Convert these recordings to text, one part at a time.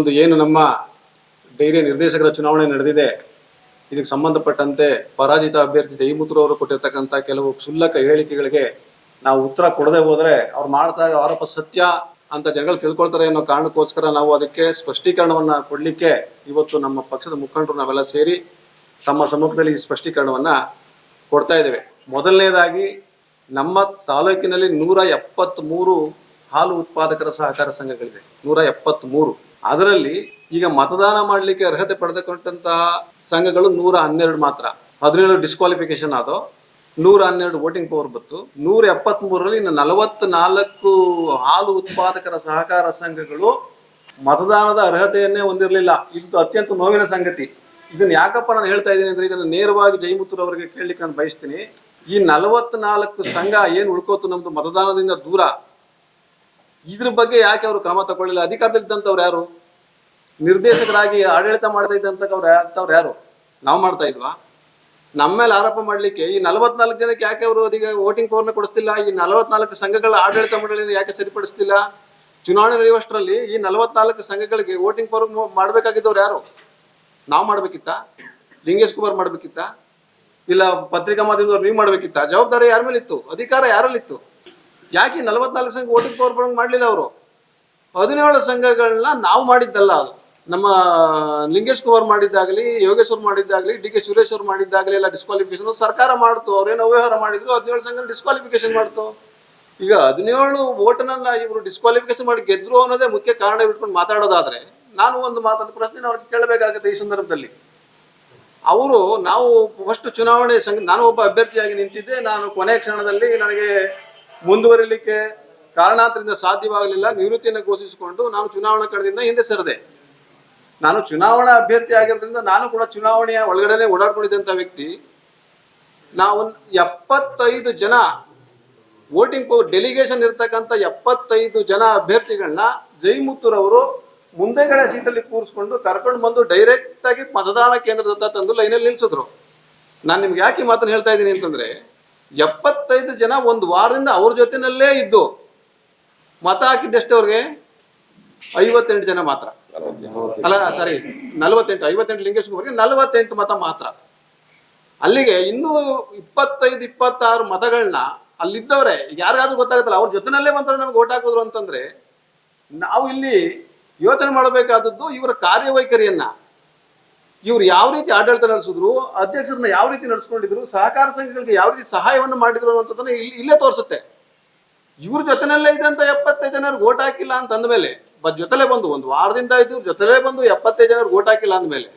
ಒಂದು ಏನು ನಮ್ಮ ಡೈರಿ ನಿರ್ದೇಶಕರ ಚುನಾವಣೆ ನಡೆದಿದೆ, ಇದಕ್ಕೆ ಸಂಬಂಧಪಟ್ಟಂತೆ ಪರಾಜಿತ ಅಭ್ಯರ್ಥಿ ಜಯಮುತ್ರ ಅವರು ಕೊಟ್ಟಿರ್ತಕ್ಕಂಥ ಕೆಲವು ಕ್ಷುಲ್ಲಕ ಹೇಳಿಕೆಗಳಿಗೆ ನಾವು ಉತ್ತರ ಕೊಡದೆ ಹೋದ್ರೆ ಅವ್ರು ಮಾಡ್ತಾ ಇರೋ ಆರೋಪ ಸತ್ಯ ಅಂತ ಜನಗಳು ತಿಳ್ಕೊಳ್ತಾರೆ ಅನ್ನೋ ಕಾರಣಕ್ಕೋಸ್ಕರ ನಾವು ಅದಕ್ಕೆ ಸ್ಪಷ್ಟೀಕರಣವನ್ನ ಕೊಡಲಿಕ್ಕೆ ಇವತ್ತು ನಮ್ಮ ಪಕ್ಷದ ಮುಖಂಡರು ನಾವೆಲ್ಲ ಸೇರಿ ತಮ್ಮ ಸಮ್ಮುಖದಲ್ಲಿ ಈ ಸ್ಪಷ್ಟೀಕರಣವನ್ನ ಕೊಡ್ತಾ ಇದ್ದೇವೆ. ಮೊದಲನೇದಾಗಿ, ನಮ್ಮ ತಾಲೂಕಿನಲ್ಲಿ ನೂರ ಎಪ್ಪತ್ತ್ ಹಾಲು ಉತ್ಪಾದಕರ ಸಹಕಾರ ಸಂಘಗಳಿದೆ ನೂರ ಎಪ್ಪತ್ತ್ ಮೂರು ಅದರಲ್ಲಿ ಈಗ ಮತದಾನ ಮಾಡಲಿಕ್ಕೆ ಅರ್ಹತೆ ಪಡೆದುಕೊಂಡಂತಹ ಸಂಘಗಳು ನೂರ ಹನ್ನೆರಡು ಮಾತ್ರ. ಹದಿನೇಳು ಡಿಸ್ಕ್ವಾಲಿಫಿಕೇಶನ್ ಆದ ನೂರ ಹನ್ನೆರಡು ವೋಟಿಂಗ್ ಪವರ್ ಬಂತು. ನೂರ ಎಪ್ಪತ್ತ್ ಮೂರರಲ್ಲಿ ಇನ್ನು ನಲವತ್ನಾಲ್ಕು ಹಾಲು ಉತ್ಪಾದಕರ ಸಹಕಾರ ಸಂಘಗಳು ಮತದಾನದ ಅರ್ಹತೆಯನ್ನೇ ಹೊಂದಿರಲಿಲ್ಲ. ಇದು ಅತ್ಯಂತ ನೋವಿನ ಸಂಗತಿ. ಇದನ್ನ ಯಾಕಪ್ಪ ನಾನು ಹೇಳ್ತಾ ಇದ್ದೀನಿ ಅಂದ್ರೆ ಇದನ್ನು ನೇರವಾಗಿ ಜೈಮುತ್ತೂರ್ ಅವರಿಗೆ ಕೇಳಲಿಕ್ಕೆ ನಾನು ಬಯಸ್ತೀನಿ. ಈ ನಲವತ್ನಾಲ್ಕು ಸಂಘ ಏನು ಉಳ್ಕೋತು ನಮ್ದು ಮತದಾನದಿಂದ ದೂರ? ಇದ್ರ ಬಗ್ಗೆ ಯಾಕೆ ಅವರು ಕ್ರಮ ತಗೊಳ್ಳಿಲ್ಲ? ಅಧಿಕಾರದಲ್ಲಿದ್ದಂಥವ್ರು ಯಾರು? ನಿರ್ದೇಶಕರಾಗಿ ಆಡಳಿತ ಮಾಡ್ತಾ ಇದ್ದಂಥವ್ರು ಅಂತವ್ರು ಯಾರು? ನಾವು ಮಾಡ್ತಾ ಇದ್ವಾ? ನಮ್ಮ ಮೇಲೆ ಆರೋಪ ಮಾಡ್ಲಿಕ್ಕೆ ಈ ನಲವತ್ನಾಲ್ಕು ಜನಕ್ಕೆ ಯಾಕೆ ಅವರು ಅದೀಗ ವೋಟಿಂಗ್ ಪವರ್ನ ಕೊಡಿಸ್ತಿಲ್ಲ? ಈ ನಲವತ್ನಾಲ್ಕು ಸಂಘಗಳ ಆಡಳಿತ ಮಂಡಳಿನ ಯಾಕೆ ಸರಿಪಡಿಸ್ತಿಲ್ಲ? ಚುನಾವಣೆ ನಡೆಯುವಷ್ಟರಲ್ಲಿ ಈ ನಲವತ್ನಾಲ್ಕು ಸಂಘಗಳಿಗೆ ವೋಟಿಂಗ್ ಪವರ್ ಮಾಡ್ಬೇಕಾಗಿದ್ದವ್ರು ಯಾರು? ನಾವು ಮಾಡ್ಬೇಕಿತ್ತ? ಲಿಂಗೇಶ್ ಕುಮಾರ್ ಮಾಡ್ಬೇಕಿತ್ತ? ಇಲ್ಲ ಪತ್ರಿಕಾ ಮಾಧ್ಯಮದವ್ರು ನೀವು ಮಾಡ್ಬೇಕಿತ್ತ? ಜವಾಬ್ದಾರಿ ಯಾರ ಮೇಲೆ ಇತ್ತು ಅಧಿಕಾರ ಯಾರಲ್ಲಿತ್ತು? ಯಾಕೆ ನಲವತ್ನಾಲ್ಕು ಸಂಘ ವೋಟಿಂಗ್ ಪವರ್ ಮಾಡಲಿಲ್ಲ ಅವರು? ಹದಿನೇಳು ಸಂಘಗಳನ್ನ ನಾವು ಮಾಡಿದ್ದಲ್ಲ ಅದು. ನಮ್ಮ ಲಿಂಗೇಶ್ ಕುಮಾರ್ ಮಾಡಿದ್ದಾಗಲಿ ಯೋಗೇಶ್ವರ್ ಮಾಡಿದ್ದಾಗಲಿ, ಡಿ ಕೆ ಸುರೇಶ್ ಅವ್ರು ಮಾಡಿದ್ದಾಗಲಿ ಎಲ್ಲ ಡಿಸ್ಕ್ವಾಲಿಫಿಕೇಶನ್ ಸರ್ಕಾರ ಮಾಡ್ತು. ಅವ್ರೇನು ಅವ್ಯವಹಾರ ಮಾಡಿದ್ರು, ಹದಿನೇಳು ಸಂಘ ಡಿಸ್ಕ್ವಾಲಿಫಿಕೇಶನ್ ಮಾಡ್ತು. ಈಗ ಹದಿನೇಳು ಓಟನನ್ನ ಇವರು ಡಿಸ್ಕ್ವಾಲಿಫಿಕೇಶನ್ ಮಾಡಿ ಗೆದ್ರು ಅನ್ನೋದೇ ಮುಖ್ಯ ಕಾರಣ ಇಟ್ಕೊಂಡು ಮಾತಾಡೋದಾದ್ರೆ, ನಾನು ಒಂದು ಮಾತನ್ನು ಪ್ರಶ್ನೆ ಅವ್ರಿಗೆ ಕೇಳಬೇಕಾಗುತ್ತೆ ಈ ಸಂದರ್ಭದಲ್ಲಿ. ಅವರು ನಾವು ಫಸ್ಟ್ ಚುನಾವಣೆ ಸಂಘ, ನಾನು ಒಬ್ಬ ಅಭ್ಯರ್ಥಿಯಾಗಿ ನಿಂತಿದ್ದೆ, ನಾನು ಕೊನೆಯ ಕ್ಷಣದಲ್ಲಿ ನನಗೆ ಮುಂದುವರಿಲಿಕ್ಕೆ ಕಾರಣಾಂತರದಿಂದ ಸಾಧ್ಯವಾಗಲಿಲ್ಲ, ನಿವೃತ್ತಿಯನ್ನು ಘೋಷಿಸಿಕೊಂಡು ನಾನು ಚುನಾವಣಾ ಕಣದಿಂದ ಹಿಂದೆ ಸರಿದೆ. ನಾನು ಚುನಾವಣಾ ಅಭ್ಯರ್ಥಿ ಆಗಿರೋದ್ರಿಂದ ನಾನು ಕೂಡ ಚುನಾವಣೆಯ ಒಳಗಡೆನೆ ಓಡಾಡ್ಕೊಂಡಿದ್ದಂಥ ವ್ಯಕ್ತಿ, ನಾವು ಎಪ್ಪತ್ತೈದು ಜನ ವೋಟಿಂಗ್ ಪವರ್ ಡೆಲಿಗೇಷನ್ ಇರ್ತಕ್ಕಂಥ ಎಪ್ಪತ್ತೈದು ಜನ ಅಭ್ಯರ್ಥಿಗಳನ್ನ ಜೈಮುತ್ತೂರವರು ಮುಂದೆಗಡೆ ಸೀಟಲ್ಲಿ ಕೂರಿಸ್ಕೊಂಡು ಕರ್ಕೊಂಡು ಬಂದು ಡೈರೆಕ್ಟ್ ಆಗಿ ಮತದಾನ ಕೇಂದ್ರದ ಹತ್ರ ತಂದು ಲೈನಲ್ಲಿ ನಿಲ್ಸಿದ್ರು. ನಾನು ನಿಮ್ಗೆ ಯಾಕೆ ಮಾತನ್ನು ಮಾತನ್ನ ಹೇಳ್ತಾ ಇದ್ದೀನಿ ಅಂತಂದ್ರೆ, ಎಪ್ಪತ್ತೈದು ಜನ ಒಂದು ವಾರದಿಂದ ಅವ್ರ ಜೊತೆನಲ್ಲೇ ಇದ್ದು, ಮತ ಹಾಕಿದ್ದೆಷ್ಟು ಅವ್ರಿಗೆ ಐವತ್ತೆಂಟು ಜನ ಮಾತ್ರ. ಅಲ್ಲ, ಸರಿ. ನಲವತ್ತೆಂಟು, ಐವತ್ತೆಂಟು ಲಿಂಗೇಶ್ ಕುಮಾರ್ಗೆ ನಲವತ್ತೆಂಟು ಮತ ಮಾತ್ರ. ಅಲ್ಲಿಗೆ ಇನ್ನೂ ಇಪ್ಪತ್ತೈದು, ಇಪ್ಪತ್ತಾರು ಮತಗಳನ್ನ ಅಲ್ಲಿದ್ದವ್ರೆ, ಯಾರಿಗಾದ್ರೂ ಗೊತ್ತಾಗುತ್ತಲ್ಲ, ಅವ್ರ ಜೊತೆನಲ್ಲೇ ಮಾತ್ರ ನಮ್ಗೆ ಓಟ್ ಹಾಕಿದ್ರು ಅಂತಂದ್ರೆ, ನಾವು ಇಲ್ಲಿ ಯೋಚನೆ ಮಾಡಬೇಕಾದದ್ದು ಇವರ ಕಾರ್ಯವೈಖರಿಯನ್ನ. ಇವ್ರು ಯಾವ ರೀತಿ ಆಡಳಿತ ನಡೆಸಿದ್ರು, ಅಧ್ಯಕ್ಷರನ್ನ ಯಾವ ರೀತಿ ನಡೆಸ್ಕೊಂಡಿದ್ರು, ಸಹಕಾರ ಸಂಘಗಳಿಗೆ ಯಾವ ರೀತಿ ಸಹಾಯವನ್ನು ಮಾಡಿದ್ರು ಅನ್ನೋಂಥದ್ದನ್ನ ಇಲ್ಲಿ, ಇಲ್ಲೇ ತೋರಿಸುತ್ತೆ. ಇವ್ರ ಜೊತೆನಲ್ಲೇ ಇದ್ದಂತ ಎಪ್ಪತ್ತೈದು ಜನರಿಗೆ ಓಟ್ ಹಾಕಿಲ್ಲ ಅಂತ ಅಂದಮೇಲೆ ಜೊತೆಲೆ ಬಂದು, ಒಂದು ವಾರದಿಂದ ಇದ್ದು ಜೊತೆಲೆ ಬಂದು ಎಪ್ಪತ್ತೈದು ಜನರು ಓಟ್ ಹಾಕಿಲ್ಲ ಅಂದ್ಮೇಲೆ.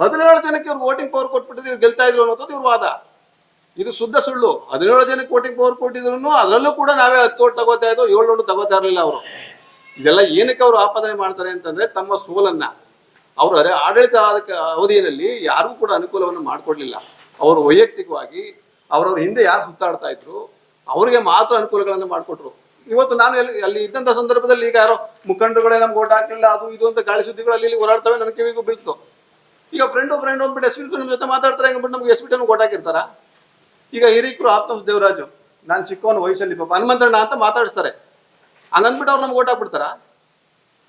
ಹದಿನೇಳು ಜನಕ್ಕೆ ಇವ್ರು ವೋಟಿಂಗ್ ಪವರ್ ಕೊಟ್ಬಿಟ್ಟಿದ್ರು, ಇವ್ರು ಗೆಲ್ತಾ ಇದ್ರು ಅನ್ನೋದು ಇವ್ರ ವಾದ. ಇದು ಶುದ್ಧ ಸುಳ್ಳು. ಹದಿನೇಳು ಜನಕ್ಕೆ ವೋಟಿಂಗ್ ಪವರ್ ಕೊಟ್ಟಿದ್ರು ಅದರಲ್ಲೂ ಕೂಡ ನಾವೇ ಹತ್ತು ಓಟ್ ತಗೋತಾ ಇದ್ದೋ, ಏಳು ಓಟ್ ತಗೋತಾ ಇರಲಿಲ್ಲ ಅವರು. ಇದೆಲ್ಲ ಏನಕ್ಕೆ ಅವರು ಆಪಾದನೆ ಮಾಡ್ತಾರೆ ಅಂತಂದ್ರೆ ತಮ್ಮ ಸೋಲನ್ನ. ಅವರು ಅರೆ ಆಡಳಿತ ಅವಧಿಯಲ್ಲಿ ಯಾರಿಗೂ ಕೂಡ ಅನುಕೂಲವನ್ನು ಮಾಡಿಕೊಡ್ಲಿಲ್ಲ. ಅವರು ವೈಯಕ್ತಿಕವಾಗಿ, ಅವರವ್ರ ಹಿಂದೆ ಯಾರು ಸುತ್ತಾಡ್ತಾ ಇದ್ರು, ಅವರಿಗೆ ಮಾತ್ರ ಅನುಕೂಲಗಳನ್ನು ಮಾಡಿಕೊಟ್ರು. ಇವತ್ತು ನಾನು ಎಲ್ಲಿ ಅಲ್ಲಿ ಇದ್ದಂಥ ಸಂದರ್ಭದಲ್ಲಿ ಈಗ ಯಾರೋ ಮುಖಂಡರುಗಳೇ ನಮ್ಗೆ ಓಟ್ ಹಾಕಿಲ್ಲ ಅದು ಇದು ಅಂತ ಗಾಳಿ ಸುದ್ದಿಗಳಲ್ಲಿ ಇಲ್ಲಿ ಓಡಾಡ್ತವೆ ನನ್ನ ಕಿವಿಗೂ ಬೀಳ್ತು. ಈಗ ಫ್ರೆಂಡು ಫ್ರೆಂಡ್ ಅಂದ್ಬಿಟ್ಟು ಎಸ್ ನಮ್ಮ ಜೊತೆ ಮಾತಾಡ್ತಾರೆ, ಹೆಂಗ್ ನಮ್ಗೆ ಎಸ್ ಬಿಟ್ಟು ಓಟ್ ಹಾಕಿರ್ತಾರ? ಈಗ ಹಿರಿಕರು ಆಪ್ತಂಸ್ ದೇವರಾಜು, ನಾನು ಚಿಕ್ಕವನ ವಯಸ್ಸಲ್ಲಿ ಪಾಪ, ಹನುಮಂತಣ್ಣ ಅಂತ ಮಾತಾಡಿಸ್ತಾರೆ. ಹಂಗಂದ್ಬಿಟ್ಟು ಅವ್ರು ನಮ್ಗೆ ಓಟ್ ಹಾಕ್ಬಿಡ್ತಾರ?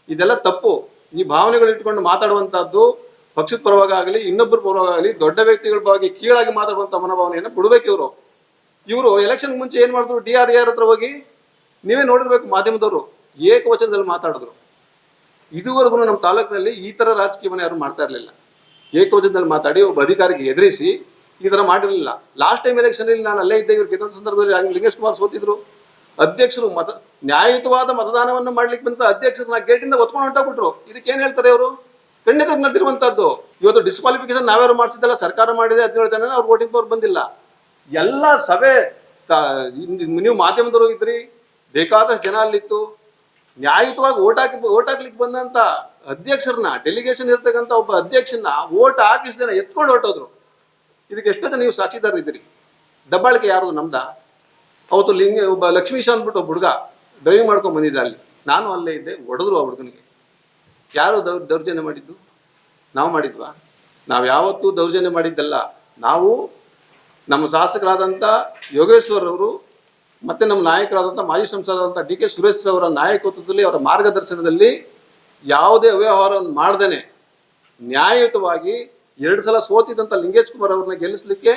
ಇದೆಲ್ಲ ತಪ್ಪು. ಈ ಭಾವನೆಗಳು ಇಟ್ಕೊಂಡು ಮಾತಾಡುವಂತಹದ್ದು ಪಕ್ಷದ ಪರವಾಗಲಿ ಇನ್ನೊಬ್ಬರ ಆಗಲಿ ದೊಡ್ಡ ವ್ಯಕ್ತಿಗಳ ಬಗ್ಗೆ ಕೀಳಾಗಿ ಮಾತಾಡುವಂತ ಮನೋಭಾವನೆಯನ್ನು ಬಿಡಬೇಕು ಇವರು. ಇವರು ಎಲೆಕ್ಷನ್ ಮುಂಚೆ ಏನ್ ಮಾಡಿದ್ರು? ಡಿ ಆರ್ ಆರ್ ಹತ್ರ ಹೋಗಿ ನೀವೇ ನೋಡಿರ್ಬೇಕು ಮಾಧ್ಯಮದವರು ಏಕವಚನದಲ್ಲಿ ಮಾತಾಡಿದ್ರು. ಇದುವರೆಗೂ ನಮ್ಮ ತಾಲೂಕಿನಲ್ಲಿ ಈ ತರ ರಾಜಕೀಯವನ್ನು ಯಾರು ಮಾಡ್ತಾ ಇರಲಿಲ್ಲ. ಏಕವಚನದಲ್ಲಿ ಮಾತಾಡಿ ಒಬ್ಬ ಅಧಿಕಾರಿಗೆ ಎದುರಿಸಿ ಈ ತರ ಮಾಡಿರಲಿಲ್ಲ. ಲಾಸ್ಟ್ ಟೈಮ್ ಎಲೆಕ್ಷನ್ ಅಲ್ಲಿ ನಾನು ಅಲ್ಲೇ ಇದ್ದೆ, ಇವ್ರು ಗೆದ್ದ ಸಂದರ್ಭದಲ್ಲಿ ಲಿಂಗೇಶ್ ಕುಮಾರ್ ಸೋತಿದ್ರು. ಅಧ್ಯಕ್ಷರು ಮತ, ನ್ಯಾಯಯುತವಾದ ಮತದಾನವನ್ನು ಮಾಡ್ಲಿಕ್ಕೆ ಬಂತ ಅಧ್ಯಕ್ಷರನ್ನ ಗೇಟಿಂದ ಒತ್ಕೊಂಡು ಹೊಂಟೋಗ್ಬಿಟ್ರು ಇದಕ್ಕೆ ಏನ್ ಹೇಳ್ತಾರೆ ಅವರು ಖಂಡಿತ ನಡೆದಿರುವಂತದ್ದು ಇವತ್ತು ಡಿಸ್ಕ್ವಾಲಿಫಿಕೇಶನ್ ನಾವ್ಯಾರು ಮಾಡಿಸಿದ್ದಲ್ಲ, ಸರ್ಕಾರ ಮಾಡಿದೆ ಹದಿನೇಳು ಜನ ಅವ್ರು ವೋಟಿಂಗ್ ಪವರ್ ಬಂದಿಲ್ಲ. ಎಲ್ಲ ಸಭೆ ನೀವು ಮಾಧ್ಯಮದವರು ಇದ್ರಿ ಬೇಕಾದಷ್ಟು ಜನ ಅಲ್ಲಿತ್ತು. ನ್ಯಾಯಯುತವಾಗಿ ಓಟ್ ಹಾಕಿ ಓಟ್ ಹಾಕ್ಲಿಕ್ಕೆ ಬಂದಂತ ಅಧ್ಯಕ್ಷರನ್ನ ಡೆಲಿಗೇಷನ್ ಇರ್ತಕ್ಕಂಥ ಒಬ್ಬ ಅಧ್ಯಕ್ಷನ ಓಟ್ ಹಾಕಿಸಿದ ಎತ್ಕೊಂಡು ಹೊರಟೋದ್ರು. ಇದಕ್ಕೆ ಎಷ್ಟೋ ಜನ ನೀವು ಸಾಕ್ಷಿದಾರ ಇದ್ದೀರಿ? ದಬ್ಬಾಳಿಕೆ ಯಾರು ನಮ್ದ? ಅವತ್ತು ಲಿಂಗ, ಒಬ್ಬ ಲಕ್ಷ್ಮೀಶ ಅಂದ್ಬಿಟ್ಟು ಒಬ್ಬ ಹುಡುಗ ಡ್ರೈವಿಂಗ್ ಮಾಡ್ಕೊಂಡು ಬಂದಿದ್ದ ಅಲ್ಲಿ. ನಾನು ಅಲ್ಲೇ ಇದ್ದೆ, ಹೊಡೆದ್ರು ಆ ಹುಡುಗನಿಗೆ. ಯಾರು ದೌರ್ ದೌರ್ಜನ್ಯ ಮಾಡಿದ್ದು? ನಾವು ಮಾಡಿದ್ವಾ? ನಾವು ಯಾವತ್ತೂ ದೌರ್ಜನ್ಯ ಮಾಡಿದ್ದಲ್ಲ. ನಾವು ನಮ್ಮ ಶಾಸಕರಾದಂಥ ಯೋಗೇಶ್ವರ್ ಅವರು ಮತ್ತೆ ನಮ್ಮ ನಾಯಕರಾದಂಥ ಮಾಜಿ ಸಂಸದರಾದಂಥ ಡಿ ಕೆ ಸುರೇಶ್ ಅವರ ನಾಯಕತ್ವದಲ್ಲಿ, ಅವರ ಮಾರ್ಗದರ್ಶನದಲ್ಲಿ ಯಾವುದೇ ಅವ್ಯವಹಾರವನ್ನು ಮಾಡ್ದೇನೆ, ನ್ಯಾಯಯುತವಾಗಿ ಎರಡು ಸಲ ಸೋತಿದ್ದಂತ ಲಿಂಗೇಶ್ ಕುಮಾರ್ ಅವ್ರನ್ನ ಗೆಲ್ಲಿಸಲಿಕ್ಕೆ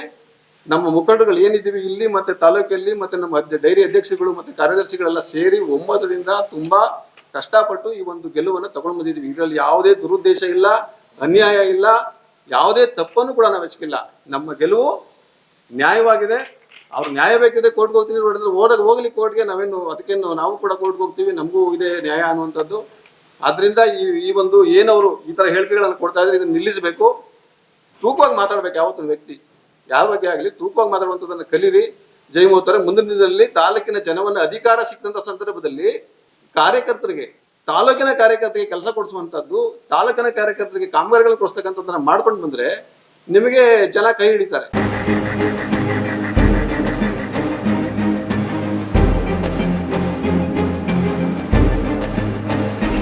ನಮ್ಮ ಮುಖಂಡರುಗಳು ಏನಿದ್ದೀವಿ ಇಲ್ಲಿ ಮತ್ತೆ ತಾಲೂಕಲ್ಲಿ ಮತ್ತೆ ನಮ್ಮ ಡೈರಿ ಅಧ್ಯಕ್ಷಗಳು ಮತ್ತೆ ಕಾರ್ಯದರ್ಶಿಗಳೆಲ್ಲ ಸೇರಿ ಒಮ್ಮತದಿಂದ ತುಂಬಾ ಕಷ್ಟಪಟ್ಟು ಈ ಒಂದು ಗೆಲುವನ್ನು ತಗೊಂಡು ಬಂದಿದ್ದೀವಿ. ಇದರಲ್ಲಿ ಯಾವುದೇ ದುರುದ್ದೇಶ ಇಲ್ಲ, ಅನ್ಯಾಯ ಇಲ್ಲ, ಯಾವುದೇ ತಪ್ಪನ್ನು ಕೂಡ ನಾವು ಎಸಗಿಲ್ಲ. ನಮ್ಮ ಗೆಲುವು ನ್ಯಾಯವಾಗಿದೆ. ಅವ್ರು ನ್ಯಾಯ ಬೇಕಿದ್ರೆ ಕೋರ್ಟ್ಗೆ ಹೋಗ್ತೀವಿ, ನೋಡಿದ್ರೆ ಓಡೋದು ಹೋಗ್ಲಿ ಕೋರ್ಟ್ಗೆ ನಾವೇನು, ಅದಕ್ಕೇನು ನಾವು ಕೂಡ ಕೋರ್ಟ್ಗೆ ಹೋಗ್ತೀವಿ, ನಮಗೂ ಇದೆ ನ್ಯಾಯ ಅನ್ನುವಂಥದ್ದು. ಆದ್ರಿಂದ ಈ ಈ ಒಂದು ಏನವರು ಈ ತರ ಹೇಳಿಕೆಗಳನ್ನು ಕೊಡ್ತಾ ಇದ್ರೆ ಇದನ್ನ ನಿಲ್ಲಿಸಬೇಕು. ತೂಕವಾಗಿ ಮಾತಾಡ್ಬೇಕು ಯಾವತ್ತೊಂದು ವ್ಯಕ್ತಿ. ಯಾರ ಬಗ್ಗೆ ಆಗಲಿ, ತೂಕವಾಗಿ ಮಾತಾಡುವಂಥದ್ದನ್ನು ಕಲೀರಿ. ಜೈ ಮೋತಾರೆ ಮುಂದಿನ ದಿನದಲ್ಲಿ ತಾಲೂಕಿನ ಜನವನ್ನ ಅಧಿಕಾರ ಸಿಕ್ಕಂತ ಸಂದರ್ಭದಲ್ಲಿ ಕಾರ್ಯಕರ್ತರಿಗೆ, ತಾಲೂಕಿನ ಕಾರ್ಯಕರ್ತರಿಗೆ ಕೆಲಸ ಕೊಡಿಸುವಂತದ್ದು ತಾಲೂಕಿನ ಕಾರ್ಯಕರ್ತರಿಗೆ ಕಾಮಗಾರಿಗಳನ್ನು ಕೊಡಿಸ್ತಕ್ಕಂಥದ್ದನ್ನ ಮಾಡ್ಕೊಂಡು ಬಂದ್ರೆ ನಿಮಗೆ ಜನ ಕೈ ಹಿಡಿತಾರೆ.